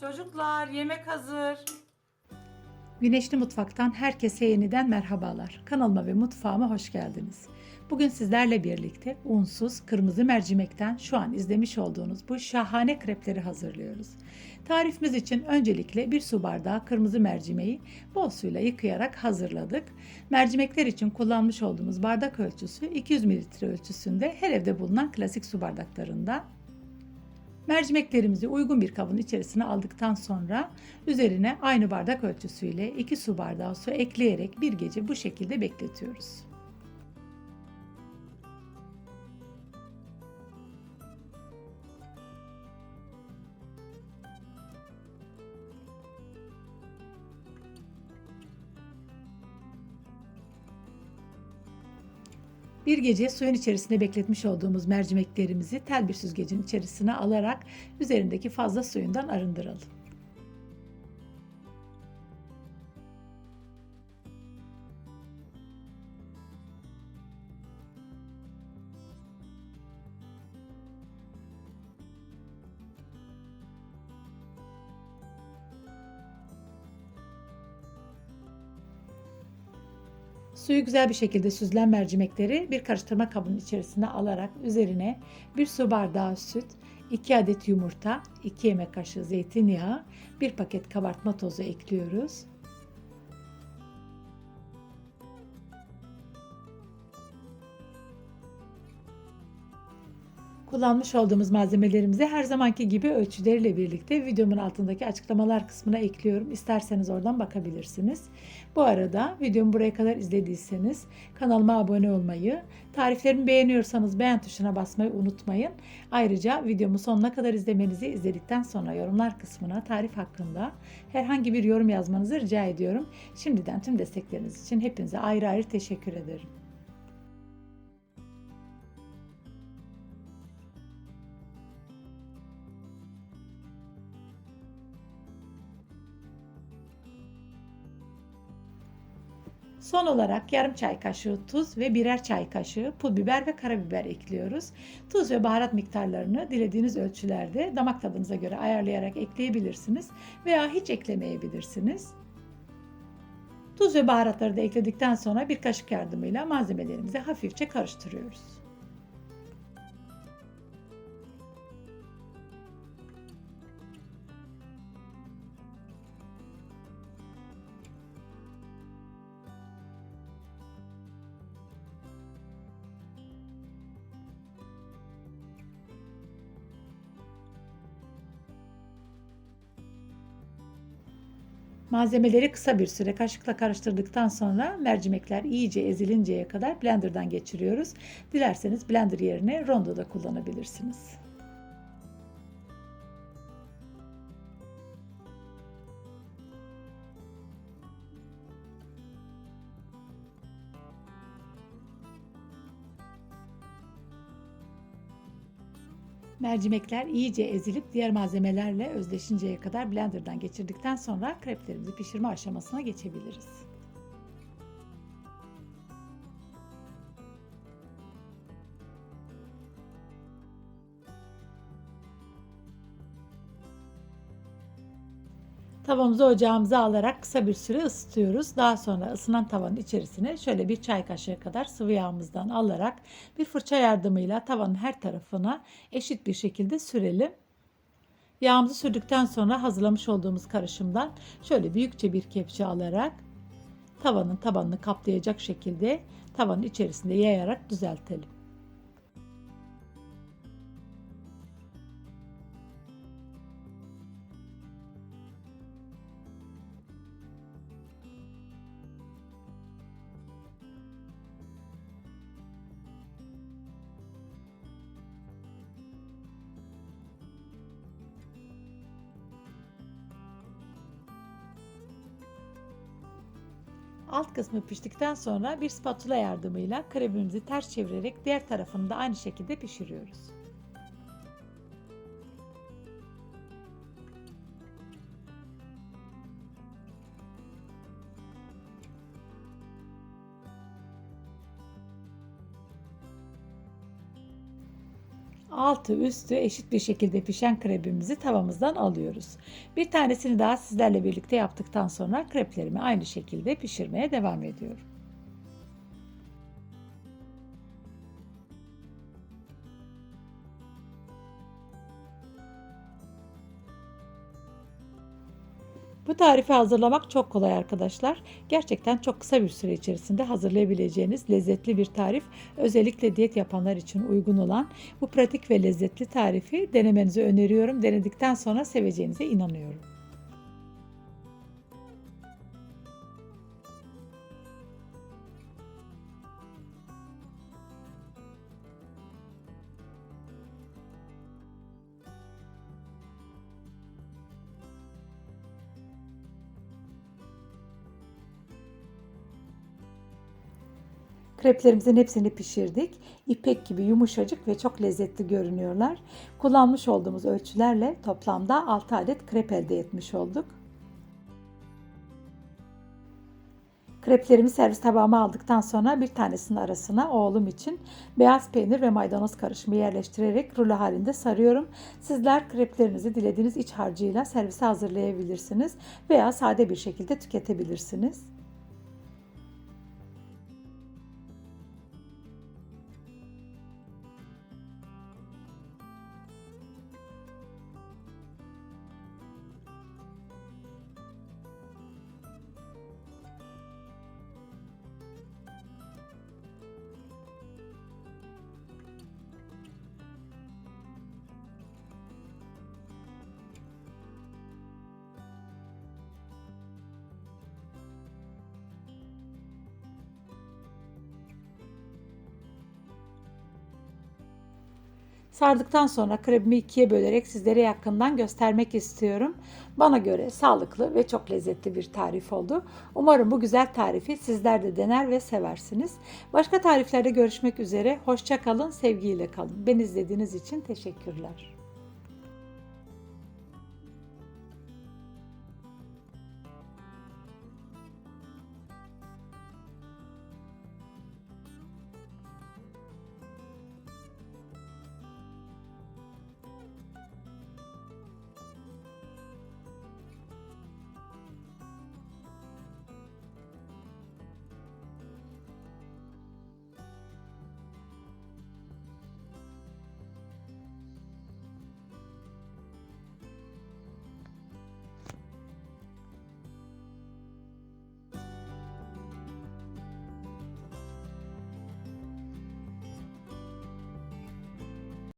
Çocuklar yemek hazır. Güneşli Mutfak'tan herkese yeniden merhabalar. Kanalıma ve mutfağıma hoş geldiniz. Bugün sizlerle birlikte unsuz kırmızı mercimekten şu an izlemiş olduğunuz bu şahane krepleri hazırlıyoruz. Tarifimiz için öncelikle bir su bardağı kırmızı mercimeği bol suyla yıkayarak hazırladık. Mercimekler için kullanmış olduğumuz bardak ölçüsü 200 mililitre ölçüsünde her evde bulunan klasik su bardaklarından Mercimeklerimizi uygun bir kabın içerisine aldıktan sonra üzerine aynı bardak ölçüsüyle 2 su bardağı su ekleyerek bir gece bu şekilde bekletiyoruz. Bir gece suyun içerisinde bekletmiş olduğumuz mercimeklerimizi tel bir süzgecin içerisine alarak üzerindeki fazla suyundan arındıralım. Suyu güzel bir şekilde süzülen mercimekleri bir karıştırma kabının içerisine alarak üzerine bir su bardağı süt, 2 adet yumurta, 2 yemek kaşığı zeytinyağı, 1 paket kabartma tozu ekliyoruz. Kullanmış olduğumuz malzemelerimizi her zamanki gibi ölçüleriyle birlikte videomun altındaki açıklamalar kısmına ekliyorum. İsterseniz oradan bakabilirsiniz. Bu arada videomu buraya kadar izlediyseniz kanalıma abone olmayı, tariflerimi beğeniyorsanız beğen tuşuna basmayı unutmayın. Ayrıca videomu sonuna kadar izlemenizi izledikten sonra yorumlar kısmına tarif hakkında herhangi bir yorum yazmanızı rica ediyorum. Şimdiden tüm destekleriniz için hepinize ayrı ayrı teşekkür ederim. Son olarak yarım çay kaşığı tuz ve birer çay kaşığı pul biber ve karabiber ekliyoruz. Tuz ve baharat miktarlarını dilediğiniz ölçülerde damak tadınıza göre ayarlayarak ekleyebilirsiniz veya hiç eklemeyebilirsiniz. Tuz ve baharatları da ekledikten sonra bir kaşık yardımıyla malzemelerimizi hafifçe karıştırıyoruz. Malzemeleri kısa bir süre kaşıkla karıştırdıktan sonra mercimekler iyice ezilinceye kadar blenderdan geçiriyoruz. Dilerseniz blender yerine rondo da kullanabilirsiniz. Mercimekler iyice ezilip diğer malzemelerle özleşinceye kadar blenderdan geçirdikten sonra kreplerimizi pişirme aşamasına geçebiliriz. Tavamızı ocağımıza alarak kısa bir süre ısıtıyoruz. Daha sonra ısınan tavanın içerisine şöyle bir çay kaşığı kadar sıvı yağımızdan alarak bir fırça yardımıyla tavanın her tarafına eşit bir şekilde sürelim. Yağımızı sürdükten sonra hazırlamış olduğumuz karışımdan şöyle büyükçe bir kepçe alarak tavanın tabanını kaplayacak şekilde tavanın içerisinde yayarak düzeltelim. Alt kısmı piştikten sonra bir spatula yardımıyla krepimizi ters çevirerek diğer tarafını da aynı şekilde pişiriyoruz. Altı üstü eşit bir şekilde pişen krepimizi tavamızdan alıyoruz. Bir tanesini daha sizlerle birlikte yaptıktan sonra kreplerimi aynı şekilde pişirmeye devam ediyorum. Bu tarifi hazırlamak çok kolay arkadaşlar. Gerçekten çok kısa bir süre içerisinde hazırlayabileceğiniz lezzetli bir tarif. Özellikle diyet yapanlar için uygun olan bu pratik ve lezzetli tarifi denemenizi öneriyorum. Denedikten sonra seveceğinize inanıyorum. Kreplerimizin hepsini pişirdik. İpek gibi yumuşacık ve çok lezzetli görünüyorlar. Kullanmış olduğumuz ölçülerle toplamda 6 adet krep elde etmiş olduk. Kreplerimi servis tabağıma aldıktan sonra bir tanesinin arasına oğlum için beyaz peynir ve maydanoz karışımı yerleştirerek rulo halinde sarıyorum. Sizler kreplerinizi dilediğiniz iç harcıyla servise hazırlayabilirsiniz veya sade bir şekilde tüketebilirsiniz. Sardıktan sonra krepimi ikiye bölerek sizlere yakından göstermek istiyorum. Bana göre sağlıklı ve çok lezzetli bir tarif oldu. Umarım bu güzel tarifi sizler de dener ve seversiniz. Başka tariflerde görüşmek üzere. Hoşça kalın, sevgiyle kalın. Beni izlediğiniz için teşekkürler.